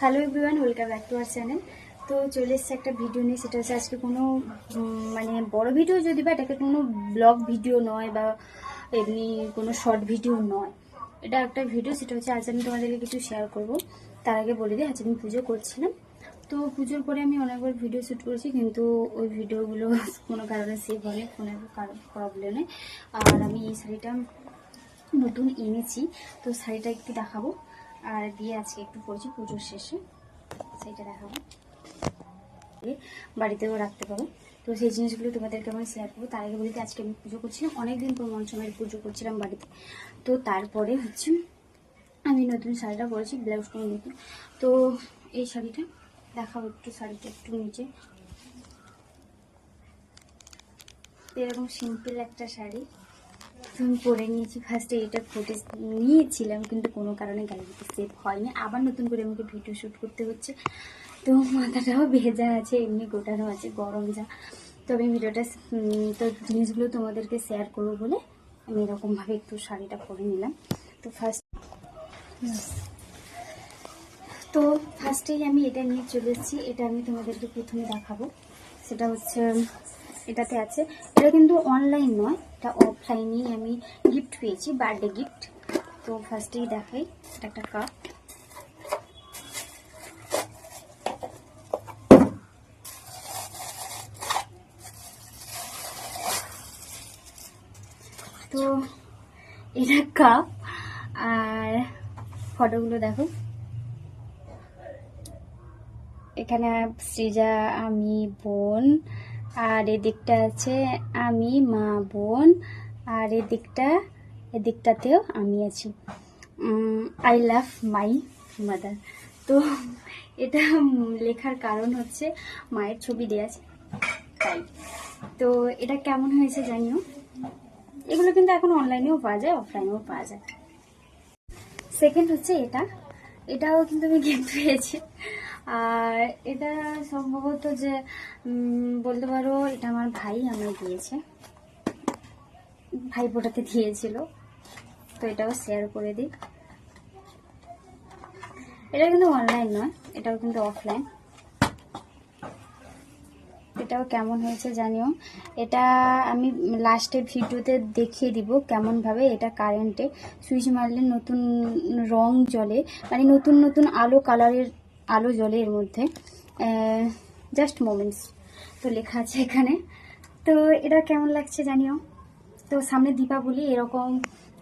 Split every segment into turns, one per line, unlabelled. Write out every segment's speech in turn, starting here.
Hello everyone welcome back to our channel তো চলে এসছে একটা ভিডিও নিয়ে, সেটা হচ্ছে আজকে কোনো মানে বড় ভিডিও যদি বা এটাকে কোনো ব্লগ ভিডিও নয় বা এমনি কোনো শর্ট ভিডিও নয়। এটা একটা ভিডিও সেটা হচ্ছে আজ আমি তোমাদেরকে কিছু শেয়ার করব। তার আগে বলে দিই, আজ আমি পুজো করছিলাম। তো পুজোর পরে আমি অনেকবার ভিডিও শ্যুট করেছি, কিন্তু ওই ভিডিওগুলো কোনো কারণে সেভ হয়নি কারণ প্রবলেমে আর আমি এই শাড়িটা নতুন এনেছি, তো শাড়িটা একটু দেখাবো। আর দিয়ে আজকে একটু পরেছি পুজোর শেষে। সেইটা দেখাবো। বাড়িতেও রাখতে পারো। তো সেই জিনিসগুলো তোমাদেরকে আমি শেয়ার করব। তার আগে বলতে আজকে আমি পুজো করছিলাম অনেকদিন পর মনসময়ের পুজো করছিলাম বাড়িতে। তো তারপরে হচ্ছে আমি নতুন শাড়িটা পরেছি, ব্লাউজ কোনো নতুন। তো এই শাড়িটা দেখাবো একটু, শাড়িটা একটু নিচে। এরকম সিম্পল একটা শাড়ি। তো আমি পরে নিয়েছি ফার্স্টে এটা ফুটেজ নিয়েছিলাম, কিন্তু কোনো কারণে গ্যালারিতে সেভ হয়নি। আবার নতুন করে আমাকে ভিডিও শ্যুট করতে হচ্ছে। তো মাথাটাও ভেজা আছে, এমনি গোটানো আছে, গরম যা। তো আমি ভিডিওটা তো জিনিসগুলো তোমাদেরকে শেয়ার করব বলে আমি এরকমভাবে একটু শাড়িটা পরে নিলাম। তো ফার্স্ট তো ফার্স্টেই আমি এটা নিয়ে চলে এসেছি। এটা আমি তোমাদেরকে প্রথমে দেখাবো। সেটা হচ্ছে এটাতে আছে। এটা কিন্তু অনলাইন নয়, এটা অফলাইনেই আমি গিফট পেয়েছি বার্থডে গিফট তো ফার্স্টেই দেখাই, এটা একটা কাপ তো এটা কাপ আর ফটোগুলো দেখো। এখানে সৃজা আমি, বোন আর এদিকটা আছে আমি, মা, বোন। আর এদিকটা, এদিকটাতেও আমি আছি। আই লাভ মাই মাদার তো এটা লেখার কারণ হচ্ছে মায়ের ছবি দেওয়া আছে। তাই। তো এটা কেমন হয়েছে জানিও? এগুলো কিন্তু এখন অনলাইনেও পাওয়া যায় অফলাইনেও পাওয়া যায়। সেকেন্ড হচ্ছে এটা। এটাও কিন্তু আমি গিফট পেয়েছি। আর এটা সম্ভবত যে বলতে পারো, এটা আমার ভাই আমায় দিয়েছে। ভাই ফোটাতে দিয়েছিল। তো এটাও শেয়ার করে দিই। এটা কিন্তু অনলাইন নয়, এটাও কিন্তু অফলাইন এটাও কেমন হয়েছে জানিও? এটা আমি লাস্টের ভিডিওতে দেখিয়ে দিব কেমনভাবে এটা কারেন্টে সুইচ মারলে নতুন রং জ্বলে মানে নতুন নতুন আলো কালারের আলো জ্বলে এর মধ্যে। জাস্ট মোমেন্টস তো লেখা আছে এখানে। তো এটা কেমন লাগছে জানিও? তো সামনে দীপাবলি, এরকম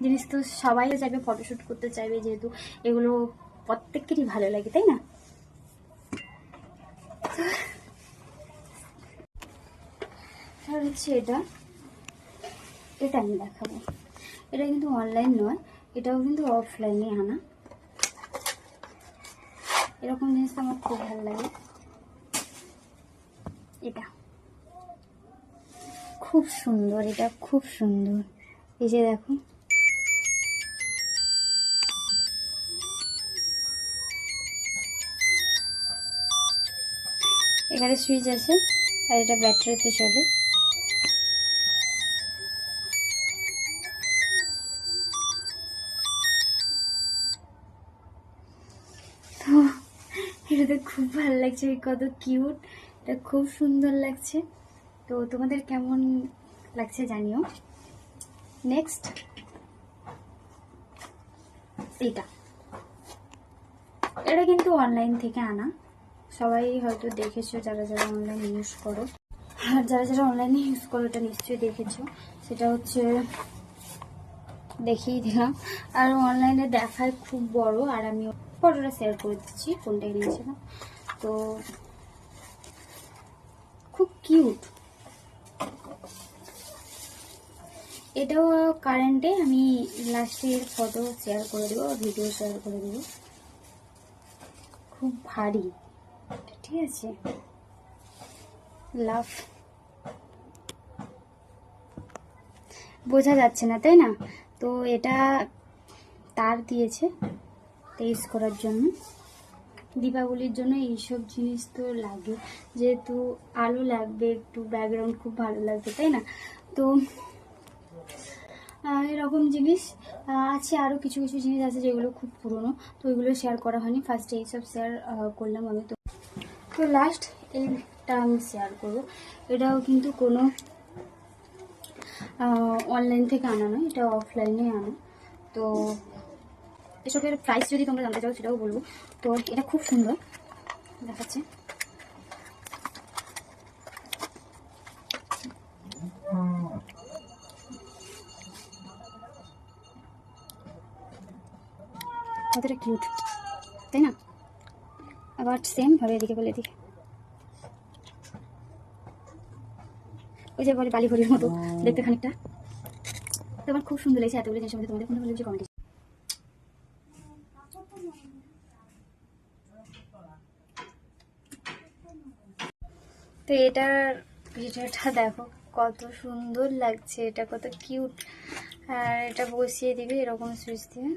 জিনিস তো সবাই চাইবে ফটোশ্যুট করতে চাইবে যেহেতু এগুলো প্রত্যেকেরই ভালো লাগে, তাই না? আর হচ্ছে এটা এটা আমি দেখাবো। এটা কিন্তু অনলাইন নয়, এটাও কিন্তু অফলাইনে আনা। এরকম জিনিস আমার খুব ভালো লাগে। এটা। খুব সুন্দর, এটা খুব সুন্দর। এই যে দেখো। এখানে সুইচ আছে, আর এটা ব্যাটারিতে চলে। তো এটাতে খুব ভালো লাগছে কত কিউট এটা খুব সুন্দর লাগছে। তো তোমাদের কেমন লাগছে জানিও। নেক্সট এটা এটা কিন্তু অনলাইন থেকে আনা। সবাই হয়তো দেখেছ, যারা যারা অনলাইন ইউজ করো। আর যারা যারা অনলাইনে ইউজ করো, এটা নিশ্চয়ই দেখেছ। সেটা হচ্ছে, দেখিয়ে দিলাম। আর অনলাইনে দেখায় খুব বড়, আর আমি ফটোটা শেয়ার করে দিচ্ছি কোনটা নিয়েছিলাম তো খুব কিউট এটাও কারেন্টে আমি লাস্টের ফটো শেয়ার করে দেবো ভিডিও শেয়ার করে দেবো। খুব ভারী। ঠিক আছে। লাভ বোঝা যাচ্ছে না, তাই না? তো এটা তার দিয়েছে। ইউজ করার জন্য। দীপাবলির জন্য এইসব জিনিস তো লাগে। যেহেতু আলো লাগবে, একটু ব্যাকগ্রাউন্ড খুব ভালো লাগবে, তাই না? তো এরকম জিনিস আছে আরও কিছু কিছু জিনিস আছে যেগুলো খুব পুরনো। তো ওইগুলো শেয়ার করা হয়নি। ফার্স্টে এইসব শেয়ার করলাম আমি তো। তো লাস্ট এইটা আমি শেয়ার করব। এটাও কিন্তু কোনো অনলাইন থেকে আনা নয়, এটা অফলাইনে আনা। তো এসবের প্রাইস যদি তোমরা জানতে চাও, সেটাও বলব। তো এটা খুব সুন্দর। দেখাচ্ছে। কতটা কিউট তাই না? আবার সেম ভাবে এদিকে বলে এদিকে। ওই যে বলে বালি মতো, দেখতে খানিকটা। তো আমার খুব সুন্দর লেগেছে, এতগুলো জিনিস মধ্যে তোমাদের ভালো লেগেছে কমেন্টে তো এটার ভিডিওটা দেখো, কত সুন্দর লাগছে, এটা কত কিউট আর এটা বসিয়ে দিবি এরকম সুইচ দিয়ে।